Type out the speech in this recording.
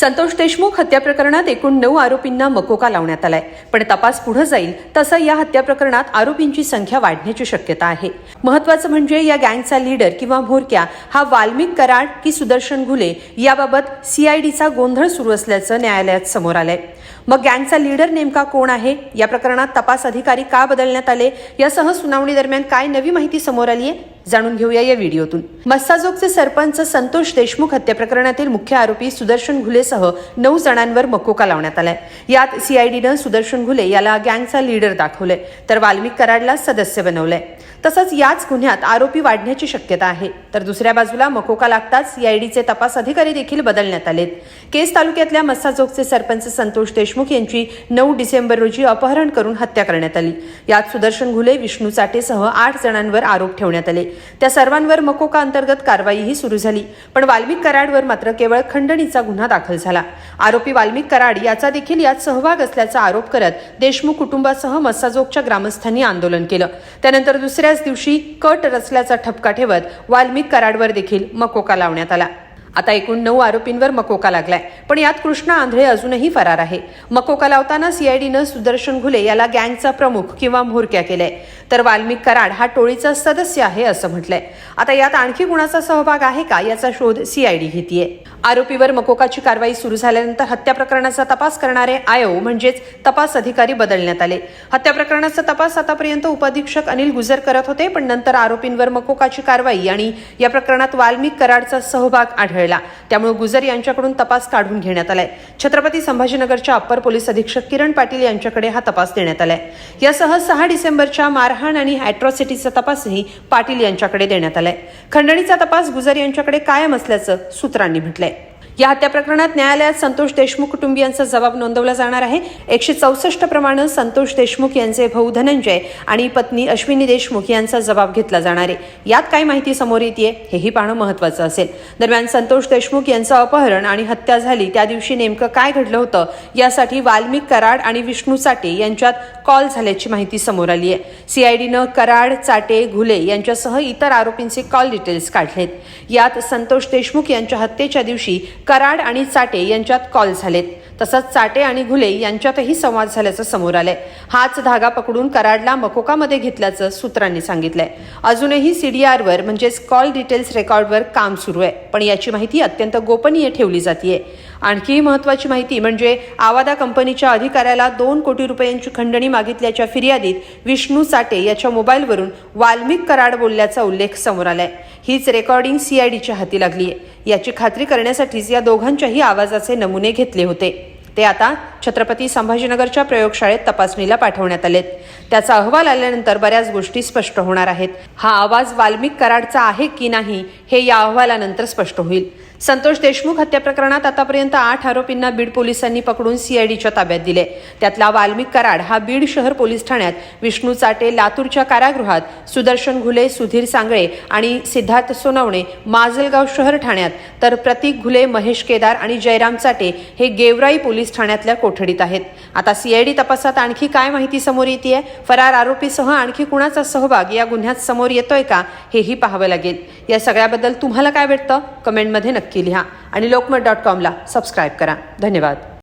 संतोष देशमुख हत्या प्रकरणात एकूण नऊ आरोपींना मकोका लावण्यात आलाय. पण तपास पुढे जाईल तसं या हत्या प्रकरणात आरोपींची संख्या वाढण्याची शक्यता आहे. महत्वाचं म्हणजे या गँगचा लीडर किंवा म्होरक्या हा वाल्मिक कराड की सुदर्शन घुले याबाबत सीआयडीचा गोंधळ सुरू असल्याचं न्यायालयात समोर आलंय. मग गँगचा लीडर नेमका कोण आहे? या प्रकरणात तपास अधिकारी का बदलण्यात आले? यासह सुनावणी दरम्यान काय नवी माहिती समोर आली आहे जाणून घेऊया या व्हिडिओतून. मस्साजोगचे सरपंच संतोष देशमुख हत्या प्रकरणातील मुख्य आरोपी सुदर्शन घुलेसह नऊ जणांवर मकोका लावण्यात आलाय. यात सीआयडीनं सुदर्शन घुले याला गँगचा लीडर दाखवलंय. तर वाल्मिक कराडला सदस्य बनवलंय. तसंच याच गुन्ह्यात आरोपी वाढण्याची शक्यता आहे. तर दुसऱ्या बाजूला मकोका लागताच सीआयडीचे तपास अधिकारी देखील बदलण्यात आलेत. केस तालुक्यातल्या मस्साजोगचे सरपंच संतोष देशमुख यांची नऊ डिसेंबर रोजी अपहरण करून हत्या करण्यात आली. यात सुदर्शन घुले विष्णू चाटेसह आठ जणांवर आरोप ठेवण्यात आले. त्या सर्वांवर मकोका अंतर्गत कारवाईही सुरू झाली पण वाल्मिक कराडवर मात्र केवळ खंडणीचा गुन्हा दाखल झाला. आरोपी वाल्मिक कराड याचा देखील यात सहभाग असल्याचा आरोप करत देशमुख कुटुंबासह मस्साजोगच्या ग्रामस्थांनी आंदोलन केलं. त्यानंतर दुसऱ्या दुसऱ्याच दिवशी कट रचल्याचा ठपका ठेवत वाल्मिक कराडवर देखील मकोका लावण्यात आला. आता एकूण नऊ आरोपींवर मकोका लागलाय. पण यात कृष्णा आंधळे अजूनही फरार आहे. मकोका लावताना सीआयडीनं सुदर्शन घुले याला गँगचा प्रमुख किंवा म्होरक्या केलाय. तर वाल्मिक कराड हा टोळीचा सदस्य आहे असं म्हटलंय. आता यात आणखी कुणाचा सहभाग आहे का याचा शोध सीआयडी घेतीये. आरोपीवर मकोकाची कारवाई सुरू झाल्यानंतर हत्या प्रकरणाचा तपास करणारे आयो म्हणजेच तपास अधिकारी बदलण्यात आले. हत्या प्रकरणाचा तपास आतापर्यंत उपाधीक्षक अनिल गुजर करत होते पण नंतर आरोपींवर मकोकाची कारवाई आणि या प्रकरणात वाल्मिक कराडचा सहभाग आढळला. त्यामुळे गुजर यांच्याकडून तपास काढून घेण्यात आलाय. छत्रपती संभाजीनगरच्या अप्पर पोलीस अधीक्षक किरण पाटील यांच्याकडे हा तपास देण्यात आलाय. यासह सहा डिसेंबरच्या मार मारहाण आणि अॅट्रॉसिटीचा तपासही पाटील यांच्याकडे देण्यात आलाय. खंडणीचा तपास गुजर यांच्याकडे कायम असल्याचं सूत्रांनी म्हटलंय. या हत्या प्रकरणात न्यायालयात संतोष देशमुख कुटुंबियांचा जबाब नोंदवला जाणार आहे. एकशे चौसष्ट प्रमाणे संतोष देशमुख यांचे भाऊ धनंजय आणि पत्नी अश्विनी देशमुख यांचा जबाब घेतला जाणार आहे. यात काय माहिती समोर येते हेही पाहणं महत्वाचं असेल. दरम्यान संतोष देशमुख यांचं अपहरण आणि हत्या झाली त्या दिवशी नेमकं काय घडलं होतं यासाठी वाल्मिक कराड आणि विष्णू चाटे यांच्यात कॉल झाल्याची माहिती समोर आली आहे सीआयडीनं कराड चाटे घुले यांच्यासह इतर आरोपींचे कॉल डिटेल्स काढलेत. यात संतोष देशमुख यांच्या हत्येच्या दिवशी कराड आणि चाटे यांच्यात कॉल झालेत. तसंच चाटे आणि घुले यांच्यातही संवाद झाल्याचं समोर आलंय. हाच धागा पकडून कराडला मकोकामध्ये घेतल्याचं सूत्रांनी सांगितलंय. अजूनही सीडीआरवर म्हणजेच कॉल डिटेल्स रेकॉर्डवर काम सुरू आहे. पण याची माहिती अत्यंत गोपनीय ठेवली जाते आणखी महत्वाची माहिती म्हणजे आवादा कंपनीच्या अधिकाऱ्याला दोन कोटी रुपयांची खंडणी मागितल्याच्या फिर्यादीत विष्णू साटे याच्या मोबाईलवरून वाल्मिक कराड बोलल्याचा उल्लेख समोर आलाय. हीच रेकॉर्डिंग सीआयडीच्या हाती लागली आहे. याची खात्री करण्यासाठीच या दोघांच्याही आवाजाचे नमुने घेतले होते. ते आता छत्रपती संभाजीनगरच्या प्रयोगशाळेत तपासणीला पाठवण्यात आलेत. त्याचा अहवाल आल्यानंतर बऱ्याच गोष्टी स्पष्ट होणार आहेत. हा आवाज वाल्मिक कराडचा आहे की नाही हे या अहवालानंतर स्पष्ट होईल. संतोष देशमुख हत्या प्रकरणात आतापर्यंत आठ आरोपींना बीड पोलिसांनी पकडून सीआयडीच्या ताब्यात दिले. त्यातला वाल्मिक कराड हा बीड शहर पोलीस ठाण्यात विष्णू चाटे लातूरच्या कारागृहात सुदर्शन घुले सुधीर सांगळे आणि सिद्धार्थ सोनवणे माजलगाव शहर ठाण्यात तर प्रतीक घुले महेश केदार आणि जयराम चाटे हे गेवराई पोलीस ठाण्यातल्या कोठडीत आहेत. आता सीआयडी तपासात आणखी काय माहिती समोर येते फरार आरोपीसह आणखी कुणाचा सहभाग या गुन्ह्यात समोर येतोय का? हेही पाहावं लागेल. या सगळ्याबद्दल तुम्हाला काय वाटतं? कमेंटमध्ये नक्की लिहा आणि लोकमत डॉट कॉमला सबस्क्राईब करा. धन्यवाद.